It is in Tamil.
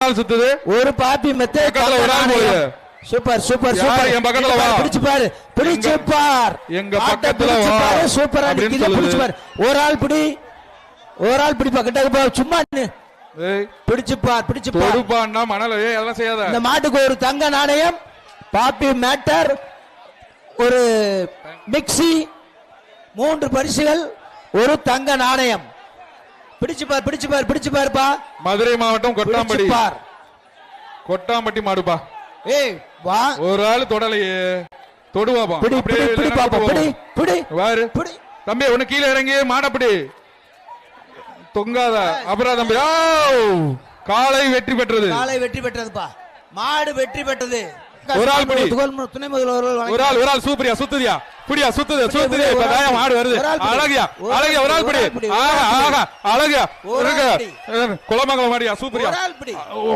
சுத்துது. ஒரு பாப்பி மெத்தை. Super super super. என் பக்கத்துல வா. பிடிச்சு பாரு பிடிச்சு பார். எங்க பக்கத்துல வா. பாரு சூப்பரா நிக்குது. பிடிச்சு. பாரு. ஒரு ஆள் பிடி ஒரு ஆள் பிடி பக்கத்துல போ சும்மா பிடிச்சு பார் பிடிச்சு பார். தொடுப்பான்னா மணல. ஏய் அதெல்லாம் செய்யாத. இந்த மாட்டுக்கு ஒரு தங்க நாணயம் பாப்பி மேட்டர் ஒரு மிக்ஸி மூன்று பரிசுகள் ஒரு தங்க நாணயம். பிடிச்சு பார் பிடிச்சு பார் பிடிச்சு பாருப்பா. மதுரை மாவட்டம் கொட்டாம்பட்டி. பார். கொட்டாம்பட்டி மாடுப்பா. ஏய் வா. ஒரு ஆள் தொடலையே. தொடுவாப்பா பிடி பிடி பிடி பாப்பா. பிடி பிடி. வாரு. பிடி. தம்பி ஒண்ணு கீழே இறங்கி மாடப்பிடி. தொங்காத. அப்புறம் தம்பி ஆ! காலை வெற்றி பெற்றது. காலை வெற்றி பெற்றதுப்பா. மாடு வெற்றி பெற்றது. ஒரு ஆள் பிடி. துணை முதல்வர் ஒரு ஆள் ஒரு ஆள் சூப்பரியா சுத்துதியா? புடியா சுத்துது சுத்துது இப்ப தாயா மாடு வருது. அழகியா அழகியா ஒரு ஆள் பிடி, ஆள் ஆஹா அழகியா. குளமங்கலம் மாடியா சூப்பரியா.